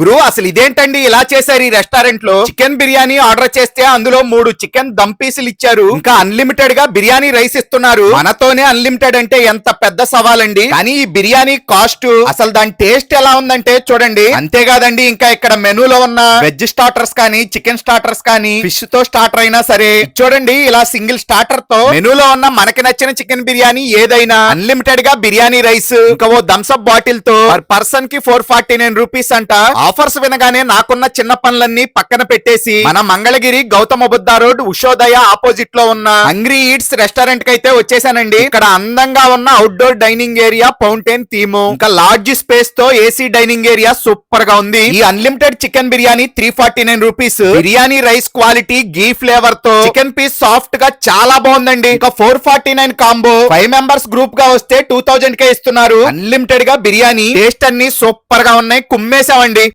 గురు అసలు ఇదేంటండి? ఇలా చేశారు ఈ రెస్టారెంట్లో చికెన్ బిర్యానీ ఆర్డర్ చేస్తే అందులో మూడు చికెన్ దమ్ పీసులు ఇచ్చారు. ఇంకా అన్లిమిటెడ్గా బిర్యానీ రైస్ ఇస్తున్నారు. మనతోనే అన్లిమిటెడ్ అంటే ఎంత పెద్ద సవాలండి. కానీ ఈ బిర్యానీ కాస్ట్ అసలు దాని టేస్ట్ ఎలా ఉందంటే చూడండి. అంతేకాదండి ఇంకా ఇక్కడ మెనూలో ఉన్న వెజ్ స్టార్టర్స్ కానీ చికెన్ స్టార్టర్స్ కానీ ఫిష్తో స్టార్టర్ అయినా సరే. చూడండి ఇలా సింగిల్ స్టార్టర్తో మెనూలో ఉన్న మనకి నచ్చిన చికెన్ బిర్యానీ ఏదైనా అన్లిమిటెడ్గా బిర్యానీ రైస్ ఇంకా ఓ థమ్స్అప్ బాటిల్తో పర్సన్కి ఫోర్ ఫార్టీ నైన్ రూపీస్ అంట. ఆఫర్స్ వినగానే నాకున్న చిన్న పనులన్నీ పక్కన పెట్టేసి మన మంగళగిరి గౌతమ బుద్ధ రోడ్ ఉషోదయ ఆపోజిట్లో ఉన్న హంగ్రీ ఈట్స్ రెస్టారెంట్కి అయితే వచ్చేసానండి. ఇక్కడ అందంగా ఉన్న outdoor dining area fountain theme ఇంకా లార్జ్ స్పేస్తో ఏసీ డైనింగ్ ఏరియా సూపర్గా ఉంది. ఈ unlimited chicken biryani three forty nine rupees. Biryani rice quality ghee ఫ్లేవర్తో chicken piece సాఫ్ట్గా చాలా బాగుందండి. ఇంకా four forty nine combo five members గ్రూప్గా వస్తే టూ థౌజండ్ కే ఇస్తున్నారు. అన్లిమిటెడ్గా బిర్యానీ టేస్ట్ అన్ని సూపర్గా ఉన్నాయి. కుమ్మేసామండి